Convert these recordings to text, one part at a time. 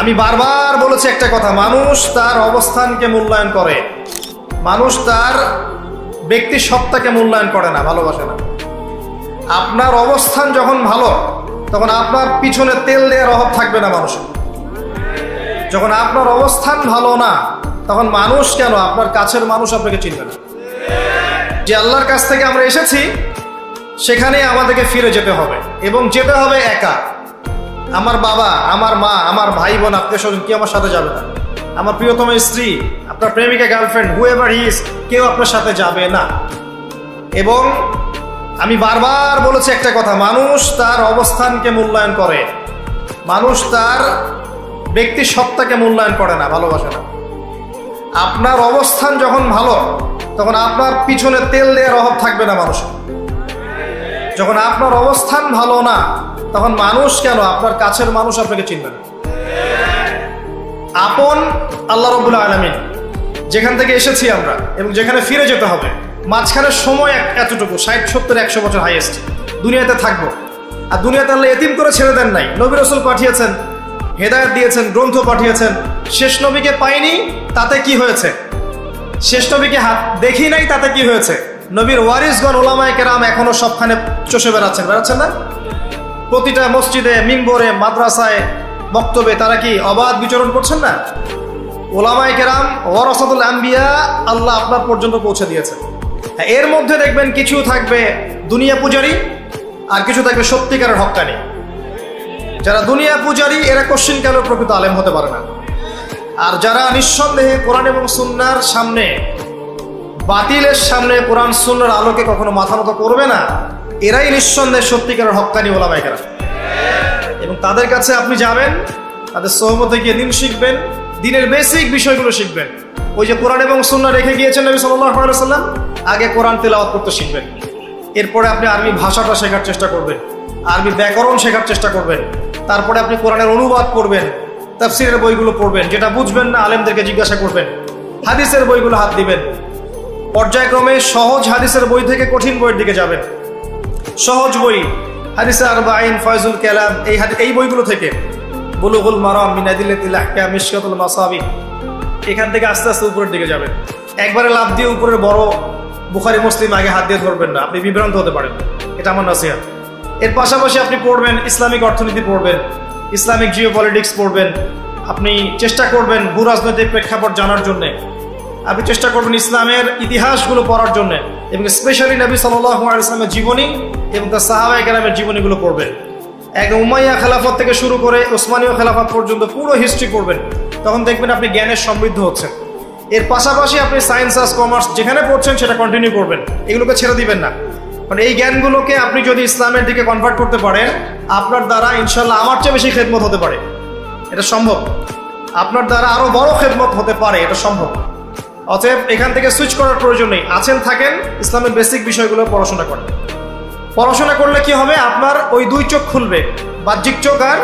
আমি বারবার বলেছি একটা কথা, মানুষ তার অবস্থানকে মূল্যায়ন করে। মানুষ তার ব্যক্তি সত্তাকে মূল্যায়ন করে না, ভালোবাসে না। আপনার অবস্থান যখন ভালো, তখন আপনার পিছনে তেল দেওয়ার অভাব থাকবে না মানুষের। যখন আপনার অবস্থান ভালো না, তখন মানুষ কেন? আপনার কাছের মানুষ আপনাকে চিনবে না। যে আল্লাহর কাছ থেকে আমরা এসেছি সেখানে আমাদেরকে ফিরে যেতে হবে এবং যেতে হবে একা। আমার বাবা, আমার মা, আমার ভাই বোন আত্মীয় স্বজন কেউ আমার সাথে যাবে না। আমার প্রিয়তম স্ত্রী, আপনার প্রেমিকা গার্লফ্রেন্ড হু এভার হিস কেউ আপনার সাথে যাবে না। এবং আমি বারবার বলেছি একটা কথা, মানুষ তার অবস্থানকে মূল্যায়ন করে। মানুষ তার ব্যক্তি সত্তাকে মূল্যায়ন করে না, ভালোবাসে না। আপনার অবস্থান যখন ভালো, তখন আপনার পিছনে তেল দেওয়ার অভাব থাকবে না মানুষের। যখন আপনার অবস্থান ভালো না তখন মানুষ কেন? আপনার কাছের মানুষ আপনাকে চিনবে না। আপন আল্লাহ রবুল আলমিন, যেখান থেকে এসেছি আমরা এবং যেখানে ফিরে যেতে হবে, মাঝখানের সময় এতটুকু, ষাট, সত্তর, একশো বছর হাইয়েস্ট দুনিয়াতে থাকব। আর দুনিয়াতে আল্লাহ এতিম করে ছেড়ে দেন নাই। নবী রসুল পাঠিয়েছেন, হেদায়ত দিয়েছেন, গ্রন্থ পাঠিয়েছেন। শেষ নবীকে পাইনি, তাতে কি হয়েছে? শেষ নবীকে হাত দেখি নাই, তাতে কি হয়েছে? নবীর ওয়ারিসগণ, ওলামায় কেরাম এখনও সবখানে চষে বেড়াচ্ছেন। বেড়াচ্ছেন না? প্রতিটা মসজিদে মিম্বরে মাদ্রাসায় বক্তব্যে তারা কি অবাধ বিচরণ করছেন না? ওলামায় কেরাম ওয়ারসাদুল আম্বিয়া আল্লাহ আপনার পর্যন্ত পৌঁছে দিয়েছে হ্যাঁ, এর মধ্যে দেখবেন কিছু থাকবে দুনিয়া পূজারি আর কিছু থাকবে সত্যিকারের হক্কানি যারা দুনিয়া পূজারি এরা কোশ্চিন কালের প্রকৃত আলেম হতে পারে না। আর যারা নিঃসন্দেহে কোরআন এবং সুন্নার সামনে বাতিলের সামনে কোরআন সুন্নার আলোকে কখনো মাথা মতো করবে না এরাই নিঃসন্দেহে সত্যিকারের হক্কানি ওলামাইকারা এবং তাদের কাছে আপনি যাবেন, তাদের সহমতে গিয়ে দিন শিখবেন, দিনের বেসিক বিষয়গুলো শিখবেন। ওই যে কোরআন এবং সুন্না রেখে গিয়েছেন নবী সাল্লাম আগে কোরআন তেলাওয়াত করতে শিখবেন। এরপরে আপনি আরবি ভাষাটা শেখার চেষ্টা করবেন, আরবি ব্যাকরণ শেখার চেষ্টা করবেন। তারপরে আপনি কোরআনের অনুবাদ করবেন তাফসিরের বইগুলো পড়বেন, যেটা বুঝবেন না, আলেমদেরকে জিজ্ঞাসা করবেন। হাদিসের বইগুলো হাত দিবেন। পর্যায়ক্রমে সহজ হাদিসের বই থেকে কঠিন বইয়ের দিকে যাবেন। সহজ বই। হাদিসে আরবাইন, ফয়জুল কালাম, এই এই বইগুলো থেকে বুলুগুল মারাম মিনাদিল্লাতিল আহকাম মিশকাতুল মাসাবি এখান থেকে আস্তে আস্তে উপরের দিকে যাবেন। একবারে লাভ দিয়ে উপরের বড় বুখারি, মুসলিম আগে হাত দিয়ে ধরবেন না। আপনি বিভ্রান্ত হতে পারেন। এটা আমার নাসিহাত। এর পাশাপাশি আপনি পড়বেন, ইসলামিক অর্থনীতি পড়বেন, ইসলামিক জিও পলিটিক্স পড়বেন। আপনি চেষ্টা করবেন ভূ রাজনৈতিক প্রেক্ষাপট জানার জন্যে। আপনি চেষ্টা করবেন ইসলামের ইতিহাসগুলো পড়ার জন্য এবং স্পেশালি নবী সাল্লাহ ইসলামের জীবনী এবং তার সাহাবাই কেরামের জীবনীগুলো পড়বেন একদম উমাইয়া খেলাফত থেকে শুরু করে ওসমানীয় খেলাফত পর্যন্ত পুরো হিস্ট্রি পড়বেন। তখন দেখবেন আপনি জ্ঞানের সমৃদ্ধ হচ্ছেন। এর পাশাপাশি আপনি সায়েন্স আর্টস কমার্স যেখানে পড়ছেন সেটা কন্টিনিউ করবেন। এগুলোকে ছেড়ে দিবেন না। মানে এই জ্ঞানগুলোকে আপনি যদি ইসলামের দিকে কনভার্ট করতে পারেন, আপনার দ্বারা ইনশাল্লাহ আমার চেয়ে বেশি খেদমত হতে পারে। এটা সম্ভব। আপনার দ্বারা আরও বড় খেদমত হতে পারে, এটা সম্ভব। অতএব এখান থেকে সুইচ করার প্রয়োজন নেই। আছেন, থাকেন, ইসলামের বেসিক বিষয়গুলো পড়াশোনা করেন। পড়াশোনা করলে কি হবে? আপনার ওই দুই চোখ খুলবে। বাহ্যিক চোখ আর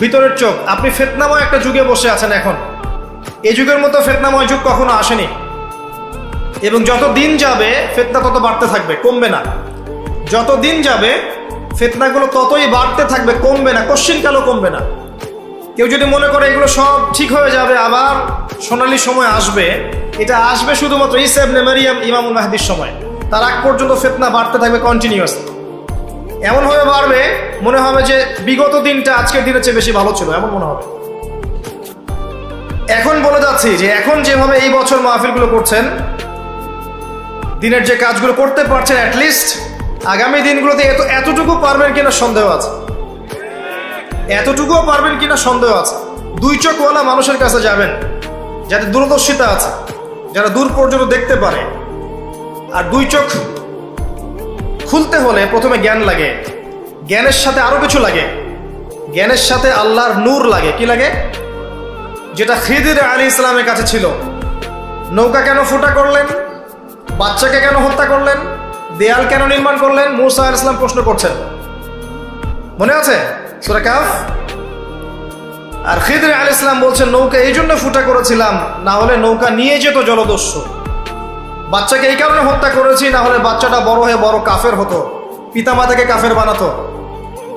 ভিতরের চোখ। আপনি ফেতনাময় একটা যুগে বসে আছেন এখন। এই যুগের মতো ফেতনাময় যুগ কখনো আসেনি। এবং যত দিন যাবে, ফেতনা তত বাড়তে থাকবে, কমবে না। যত দিন যাবে, ফেতনাগুলো ততই বাড়তে থাকবে, কমবে না। কোশ্চিনকালও কমবে না। কেউ যদি মনে করে এগুলো সব ঠিক হয়ে যাবে, আবার সোনালি সময় আসবে এটা আসবে শুধুমাত্র ইসেব নেমারিয়াম ইমামুল মাহাদির সময়। তার আগ পর্যন্ত ফেতনা বাড়তে থাকবে কন্টিনিউয়াস এমনভাবে বাড়বে, মনে হবে যে বিগত দিনটা আজকের দিনের চেয়ে বেশি ভালো ছিল, এমন মনে হবে। এখন বলে যাচ্ছি যে এখন যেভাবে এই বছর মাহফিলগুলো করছেন, দিনের যে কাজগুলো করতে পারছেন অ্যাটলিস্ট আগামী দিনগুলোতে এত এতটুকু পারবেন কিনা সন্দেহ আছে। এতটুকুও পারবেন কিনা সন্দেহ আছে। দুই চোখওয়ালা মানুষের কাছে যাবেন, যাতে দূরদর্শিতা আছে। যারা দূর পর্যন্ত দেখতে পারে। আর দুই চোখ খুলতে হলে প্রথমে জ্ঞান লাগে। জ্ঞানের সাথে আরও কিছু লাগে। জ্ঞানের সাথে আল্লাহর নূর লাগে। কি লাগে? যেটা খিদির আলী ইসলামের কাছে ছিল। নৌকা কেন ফুটা করলেন? বাচ্চাকে কেন হত্যা করলেন? দেয়াল কেন নির্মাণ করলেন? মুসা ইসলাম প্রশ্ন করছেন। মনে আছে? সুরা কাফ আর খিদর আল ইসলাম বলছেন, নৌকা এই জন্য ফুটা করেছিলাম, না হলে নৌকা নিয়ে যেত জলদস্যু। বাচ্চাকে এই কারণে হত্যা করেছি, না হলে বাচ্চাটা বড় হয়ে বড় কাফের হতো, পিতামাতাকে কাফের বানাতো।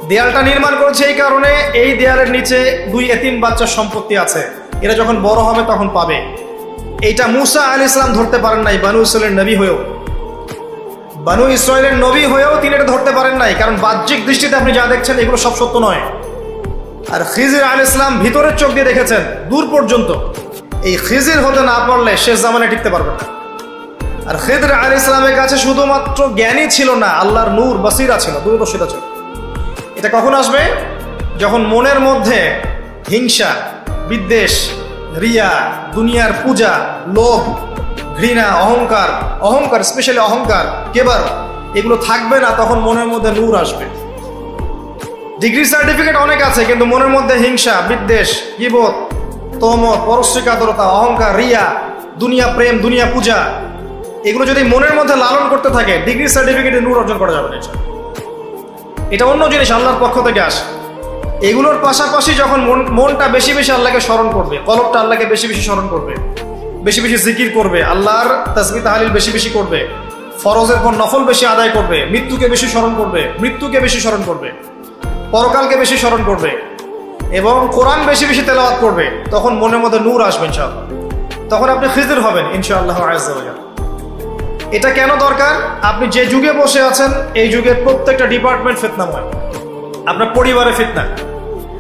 দেয়ালটা নির্মাণ করেছে এই কারণে, এই দেয়ালের নিচে দুই এতিম বাচ্চার সম্পত্তি আছে। এরা যখন বড় হবে তখন পাবে। এইটা মুসা আলী ইসলাম ধরতে পারেন নাই, বানু ইসরায়েলের নবী হয়েও। বানু ইসরায়েলের নবী হয়েও তিনি এটা ধরতে পারেন নাই, কারণ বাহ্যিক দৃষ্টিতে আপনি যা দেখছেন, এগুলো সব সত্য নয়। আর খিজির আল ইসলাম ভিতরের চোখ দিয়ে দেখেছেন, দূর পর্যন্ত। এই খিজির হতে না পারলে শেষ জামানে টিকতে পারবে না। আর খিদর আল ইসলামের কাছে শুধুমাত্র জ্ঞানই ছিল না, আল্লাহর নূর, বাসিরা ছিল দূরদর্শিতা ছিল। এটা কখন আসবে? যখন মনের মধ্যে হিংসা, বিদ্বেষ, রিয়া, দুনিয়ার পূজা, লোভ, ঘৃণা, অহংকার অহংকার স্পেশালি অহংকার, কেবার, এগুলো থাকবে না, তখন মনের মধ্যে নূর আসবে। ডিগ্রি সার্টিফিকেট অনেক আছে, কিন্তু মনের মধ্যে হিংসা, বিদ্বেষ, গিবত, তমত, পরশ্রিকাতরতা, অহংকার, রিয়া, দুনিয়া প্রেম, দুনিয়া পূজা, এগুলো যদি মনের মধ্যে লালন করতে থাকে ডিগ্রি সার্টিফিকেটে নূর অর্জন করা যাবে না এটা। অন্য জিনিস, আল্লাহর পক্ষ থেকে আসে এগুলোর পাশাপাশি যখন মন, মনটা বেশি বেশি আল্লাহকে স্মরণ করবে, কলবটা আল্লাহকে বেশি বেশি স্মরণ করবে, বেশি বেশি জিকির করবে, আল্লাহর তসবি তাহালিল বেশি বেশি করবে, ফরজের পর নফল বেশি আদায় করবে, মৃত্যুকে বেশি স্মরণ করবে, মৃত্যুকে বেশি স্মরণ করবে পরকালকে বেশি স্মরণ করবে এবং কোরআন বেশি বেশি তেলাওয়াত করবে, তখন মনের মধ্যে নূর আসবে ইনশাআল্লাহ। তখন আপনি খিজির হবেন ইনশাআল্লাহ ওয়া এটা কেন দরকার? আপনি যে যুগে বসে আছেন, এই যুগের প্রত্যেকটা ডিপার্টমেন্ট ফিতনাময়। আপনার পরিবারে ফিতনা।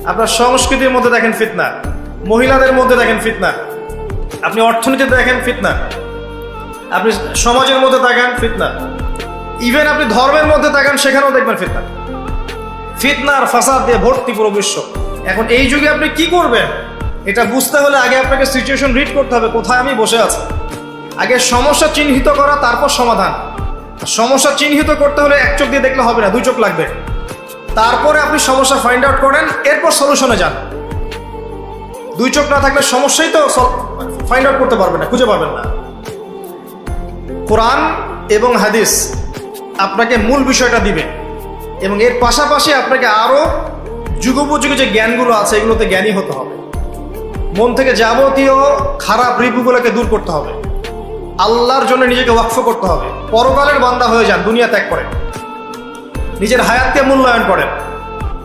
আপনার সংস্কৃতির মধ্যে দেখেন ফিতনা। মহিলাদের মধ্যে দেখেন ফিতনা। আপনি অর্থনীতিতে দেখেন ফিতনা। আপনি সমাজের মধ্যে দেখেন ফিতনা। ইভেন আপনি ধর্মের মধ্যে দেখেন সেখানেও দেখবেন ফিতনা। ফিতনার ফাসাদ দিয়ে ভর্তি পুরো বিশ্ব। এখন এই যুগে আপনি কি করবেন? এটা বুঝতে হলে আগে আপনাকে সিচুয়েশন রিড করতে হবে, কোথায় আমি বসে আছি। আগে সমস্যা চিহ্নিত করা, তারপর সমাধান। সমস্যা চিহ্নিত করতে হলে এক চোখ দিয়ে দেখলে হবে না, দুই চোখ লাগবে। তারপরে আপনি সমস্যা ফাইন্ড আউট করেন, এরপর সলিউশনে যান। দুই চোখ না থাকলে সমস্যাই তো ফাইন্ড আউট করতে পারবেন না, খুঁজে পাবেন না। কোরআন এবং হাদিস আপনাকে মূল বিষয়টা দিবে। এবং এর পাশাপাশি আপনাকে আরও যুগোপযোগী যে জ্ঞানগুলো আছে, এগুলোতে জ্ঞানী হতে হবে। মন থেকে যাবতীয় খারাপ রিপুগুলোকে দূর করতে হবে। আল্লাহর জন্য নিজেকে ওয়াকফ করতে হবে। পরকালের বান্দা হয়ে যান, দুনিয়া ত্যাগ করেন। নিজের হায়াতকে মূল্যায়ন করেন।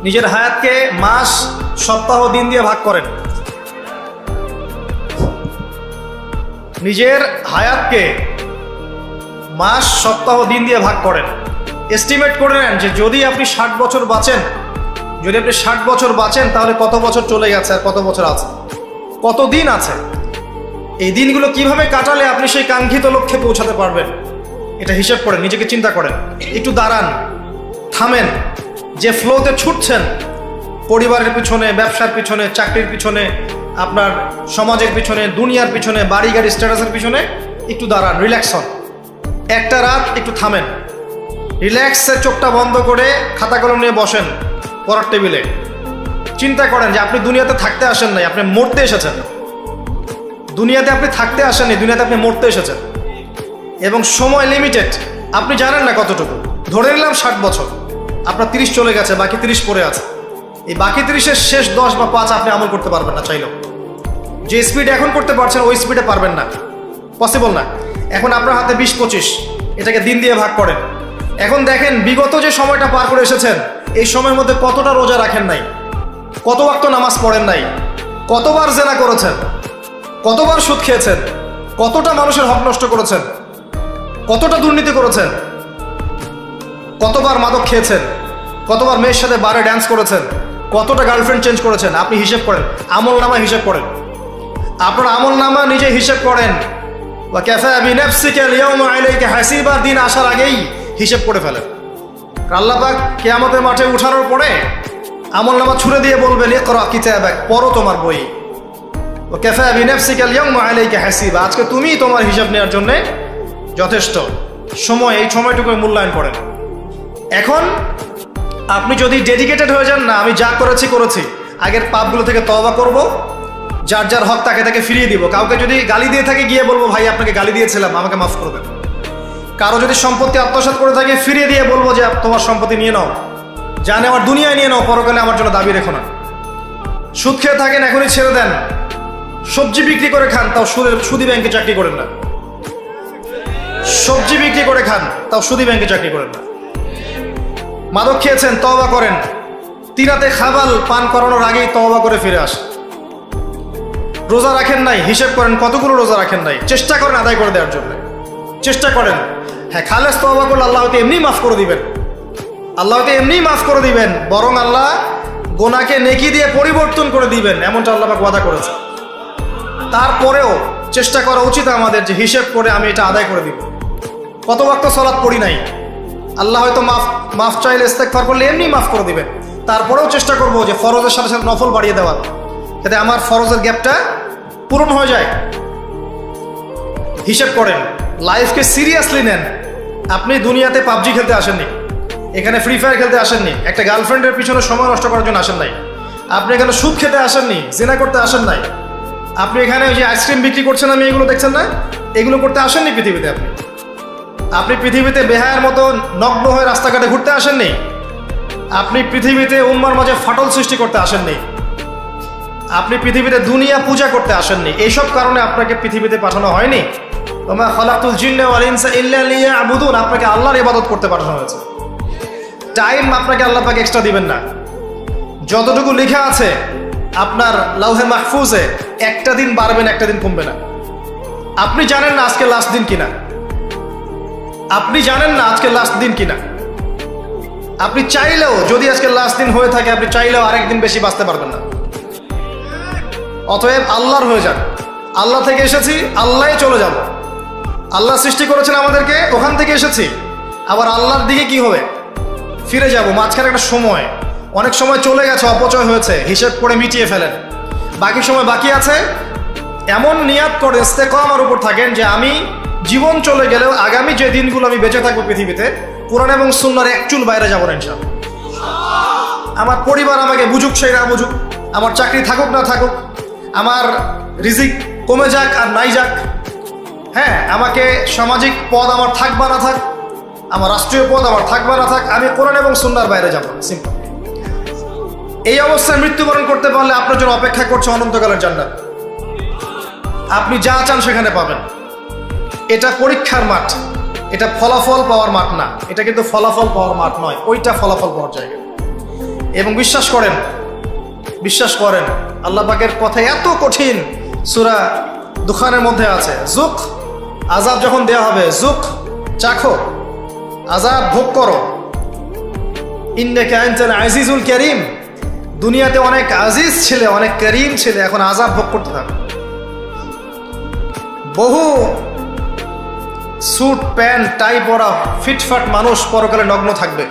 নিজের হায়াতকে মাস, সপ্তাহ, দিন দিয়ে ভাগ করেন। নিজের হায়াতকে মাস, সপ্তাহ, দিন দিয়ে ভাগ করেন। এস্টিমেট করে নেন যে যদি আপনি ষাট বছর বাঁচেন, যদি আপনি ষাট বছর বাঁচেন, তাহলে কত বছর চলে গেছে আর কত বছর আছে? কত দিন আছে? এই দিনগুলো কীভাবে কাটালে আপনি সেই কাঙ্ক্ষিত লক্ষ্যে পৌঁছাতে পারবেন? এটা হিসেব করেন, নিজেকে চিন্তা করেন। একটু দাঁড়ান, থামেন, যে ফ্লোতে ছুটছেন, পরিবারের পিছনে, ব্যবসার পিছনে, চাকরির পিছনে, আপনার সমাজের পিছনে, দুনিয়ার পিছনে বাড়ি গাড়ি স্ট্যাটাসের পিছনে, একটু দাঁড়ান রিল্যাক্স হন। একটা রাত একটু থামেন। রিল্যাক্সের চোখটা বন্ধ করে খাতা কলম নিয়ে বসেন পড়ার টেবিলে। চিন্তা করেন যে আপনি দুনিয়াতে থাকতে আসেন নাই, আপনি মরতে এসেছেন। দুনিয়াতে আপনি থাকতে আসেননি, দুনিয়াতে আপনি মরতে এসেছেন। এবং সময় লিমিটেড আপনি জানেন না কতটুকু। ধরে নিলাম ষাট বছর, আপনার তিরিশ চলে গেছে, বাকি তিরিশ পড়ে আছে। এই বাকি তিরিশের শেষ দশ বা পাঁচ আপনি আমল করতে পারবেন না চাইলেও। যে স্পিড এখন করতে পারছেন, ওই স্পিডে পারবেন না। পসিবল না। এখন আপনার হাতে বিশ, পঁচিশ, এটাকে দিন দিয়ে ভাগ করেন। এখন দেখেন, বিগত যে সময়টা পার করে এসেছেন, এই সময়ের মধ্যে কতটা রোজা রাখেন নাই? কত ওয়াক্ত নামাজ পড়েন নাই? কতবার জেনা করেছেন? কতবার সুদ খেয়েছেন? কতটা মানুষের হক নষ্ট করেছেন? কতটা দুর্নীতি করেছেন? কতবার মাদক খেয়েছেন? কতবার মেয়ের সাথে বারে ড্যান্স করেছেন? কতটা গার্লফ্রেন্ড চেঞ্জ করেছেন? আপনি হিসেব করেন। আমল নামা হিসেব করেন। আপনার আমল নামা নিজে হিসেব করেন। বা ক্যাফে বিনাফসিকে লিয়াউমা আলাইকা হাসিবা, দিন আসার আগেই হিসেব করে ফেলেন আল্লাপাক কেয়ামতের মাঠে উঠানোর পরে আমল নামা ছুড়ে দিয়ে বলবেন, ইকরা কিতাবাক, পড়ো তোমার বই। ও ক্যাফে বিনাফসিকা লিয়াউমা আলাইকা হাসিবা। আজকে তুমিই তোমার হিসাব নেওয়ার জন্য যথেষ্ট। সময়, এই সময়টুকু মূল্যায়ন করেন। এখন আপনি যদি ডেডিকেটেড হয়ে যান, না, আমি যা করেছি করেছি। আগের পাপগুলো থেকে তবা করব। যার যার হক তাকে তাকে ফিরিয়ে দিব। কাউকে যদি গালি দিয়ে থাকে, গিয়ে বলব, ভাই, আপনাকে গালি দিয়েছিলাম, আমাকে মাফ করবেন। কারও যদি সম্পত্তি আত্মসাৎ করে থাকে, ফিরিয়ে দিয়ে বলব যে তোমার সম্পত্তি নিয়ে নাও। যা নেওয়ার দুনিয়ায় নিয়ে নাও, পরকালে আমার জন্য দাবি রেখো না। সুদ খেয়ে থাকেন, এখনই ছেড়ে দেন। সবজি বিক্রি করে খান, তাও সুদের, সুদি ব্যাংকে চাকরি করেন না। সবজি বিক্রি করে খান, তাও সুদি ব্যাংকে চাকরি করেন না। মাদক খেয়েছেন তবা করেন। তিরাতে খাবাল পান করানোর আগেই তওবা করে ফিরে আসে। রোজা রাখেন নাই, হিসেব করেন কতগুলো রোজা রাখেন নাই। চেষ্টা করেন আদায় করে দেওয়ার জন্য। চেষ্টা করেন। হ্যাঁ খালেস তওবা করলে আল্লাহ হয়তো এমনি মাফ করে দিবেন। আল্লাহ হয়তো এমনি মাফ করে দিবেন, বরং আল্লাহ গোনাকে নেকি দিয়ে পরিবর্তন করে দিবেন, এমনটা আল্লাহ ওয়াদা করেছে তারপরেও চেষ্টা করা উচিত আমাদের যে হিসেব করে আমি এটা আদায় করে দিব। কত ওয়াক্ত সলাৎ পড়ি নাই। আল্লাহ হয়তো মাফ মাফ চাইলে ইস্তেকফার করলে এমনি মাফ করে দিবেন। তারপরেও চেষ্টা করব যে ফরজের সাথে সাথে নফল বাড়িয়ে দেওয়ার, যাতে আমার ফরজের গ্যাপটা পূরণ হয়ে যায়। হিসেব করেন। লাইফকে সিরিয়াসলি নেন। আপনি দুনিয়াতে পাবজি খেলতে আসেননি। এখানে ফ্রি ফায়ার খেলতে আসেননি। একটা গার্লফ্রেন্ডের পিছনে সময় নষ্ট করার জন্য আসেন নাই। আপনি এখানে সুদ খেতে আসেননি, জেনা করতে আসেন নাই। আপনি এখানে ওই যে আইসক্রিম বিক্রি করছেন আমি এগুলো দেখছেন না? এগুলো করতে আসেননি পৃথিবীতে আপনি? আপনি পৃথিবীতে বেহায়ের মতো নগ্ন হয়ে রাস্তাঘাটে ঘুরতে আসেননি? আপনি পৃথিবীতে উম্মার মাঝে ফাটল সৃষ্টি করতে আসেননি? আপনি পৃথিবীতে দুনিয়া পূজা করতে আসেননি? এইসব কারণে আপনাকে পৃথিবীতে পাঠানো হয়নি? তোমার খলাকুল জিন্না ওয়াল আপনাকে আল্লাহর ইবাদত করতে পাঠানো হয়েছে। টাইম আপনাকে আল্লাহ পাকে এক্সট্রা দিবেন না। যতটুকু লেখা আছে, আপনার লাউহে মাহফুজে, একটা দিন বাড়বেন একটা দিন কমবে না। আপনি জানেন না আজকে লাস্ট দিন কিনা। আপনি জানেন না আজকে লাস্ট দিন কিনা। আপনি চাইলেও, যদি আজকে লাস্ট দিন হয়ে থাকে, আপনি চাইলেও আরেকদিন বেশি বাঁচতে পারবেন না। অতএব আল্লাহর হয়ে যান। আল্লাহ থেকে এসেছি আল্লাহ চলে যাব। আল্লাহ সৃষ্টি করেছেন আমাদেরকে, ওখান থেকে এসেছি। আবার আল্লাহর দিকে কি হবে? ফিরে যাব, মাঝখানে একটা সময়। অনেক সময় চলে গেছে, অপচয় হয়েছে, হিসেব করে মিটিয়ে ফেলেন। বাকি সময় বাকি আছে। এমন নিয়াত করে আমার উপর থাকেন যে আমি জীবন চলে গেলেও আগামী যে দিনগুলো আমি বেঁচে থাকব পৃথিবীতে, কোরআন এবং সুন্নার এক চুল বাইরে যাব না ইনশাল্লাহ আমার পরিবার আমাকে বুঝুক সেই না বুঝুক। আমার চাকরি থাকুক, না থাকুক। আমার রিজিক কমে যাক আর নাই যাক। হ্যাঁ আমাকে সামাজিক পদ আমার থাক বা না থাক, আমার রাষ্ট্রীয় পদ আমার থাক বা না থাক, আমি কোরআন এবং সুন্নার বাইরে যাব সিম্পল এই অবস্থায় মৃত্যুবরণ করতে পারলে আপনার জন্য অপেক্ষা করছে অনন্তকালের জান্নাত। আপনি যা চান সেখানে পাবেন। এটা পরীক্ষার মাঠ, এটা ফলাফল পাওয়ার মাঠ না, এটা কিন্তু ফলাফল পাওয়ার মাঠ নয়, ওইটা ফলাফল পাওয়ার জায়গা। এবং বিশ্বাস করেন বিশ্বাস করেন, আল্লাহ পাকের কথা এত কঠিন, সুরা দুখানের মধ্যে আছে জুক আজাব যখন দেওয়া হবে, জুক চাখো আজাব ভোগ করো। ইন্ডেকে আইনচাল আজিজুল করিম। দুনিয়াতে অনেক আজিজ ছিলে, অনেক করিম ছিলে, এখন আজাব ভোগ করতে থাকো। বহু স্যুট, প্যান্ট, টাই পরা ফিটফাট মানুষ পরকালে নগ্ন থাকবে।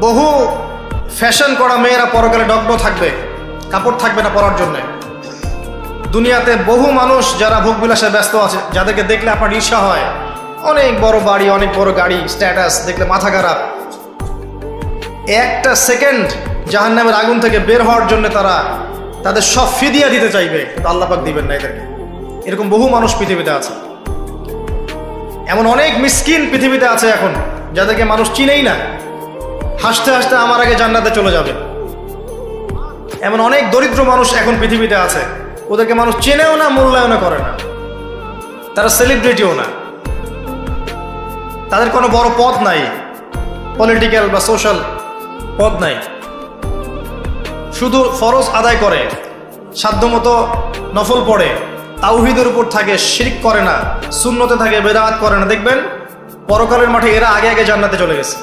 বহু ফ্যাশন করা মেয়েরা পরকালে নগ্ন থাকবে। কাপড় থাকবে না পরার জন্য। দুনিয়াতে বহু মানুষ যারা ভোগ ভোগবিলাসে ব্যস্ত আছে, যাদেরকে দেখলে আপনার ঈর্ষা হয়। অনেক বড় বাড়ি, অনেক বড় গাড়ি স্ট্যাটাস দেখলে মাথা খারাপ। একটা সেকেন্ড জাহান নামের আগুন থেকে বের হওয়ার জন্য তারা তাদের সব ফিদিয়া দিতে চাইবে আল্লাপাক দিবেন না এদেরকে। এরকম বহু মানুষ পৃথিবীতে আছে। এমন অনেক মিসকিন পৃথিবীতে আছে এখন, যাদেরকে মানুষ চিনেই না। হাসতে হাসতে আমার আগে জান্নাতে চলে যাবে। এমন অনেক দরিদ্র মানুষ এখন পৃথিবীতে আছে। ওদেরকে মানুষ চেনেও না, মূল্যায়নও করে না। তারা সেলিব্রিটিও না। তাদের কোনো বড় পদ নাই। পলিটিক্যাল বা সোশ্যাল পদ নাই। শুধু ফরজ আদায় করে, সাধ্যমতো নফল পড়ে, তাওহিদের উপর থাকে, শিরিক করে না শূন্যতে থাকে, বেদাত করে না। দেখবেন, পরকালের মাঠে এরা আগে আগে জান্নাতে চলে গেছে।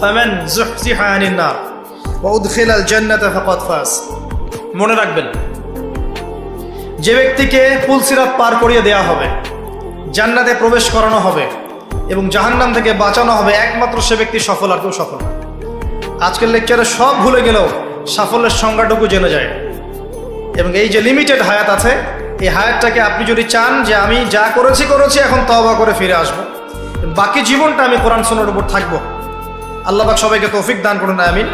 মনে যুহজিহা যে ব্যক্তিকে পুলসিরাত পার করিয়ে দেয়া হবে, জান্নাতে প্রবেশ করানো হবে এবং জাহান্নাম থেকে বাঁচানো হবে, একমাত্র সে ব্যক্তি সফল আর কেউ সফল আজকের লেকচারে সব ভুলে গেলেও সাফল্যের সংজ্ঞাটুকু জেনে যায়। এবং এই যে লিমিটেড হায়াত আছে, এই হায়াতটাকে আপনি যদি চান যে আমি যা করেছি করেছি, এখন তবা করে ফিরে আসব। বাকি জীবনটা আমি কোরআন সোনার উপর থাকব। আল্লাহবাক সবাইকে তৌফিক দান করুন, আমিন।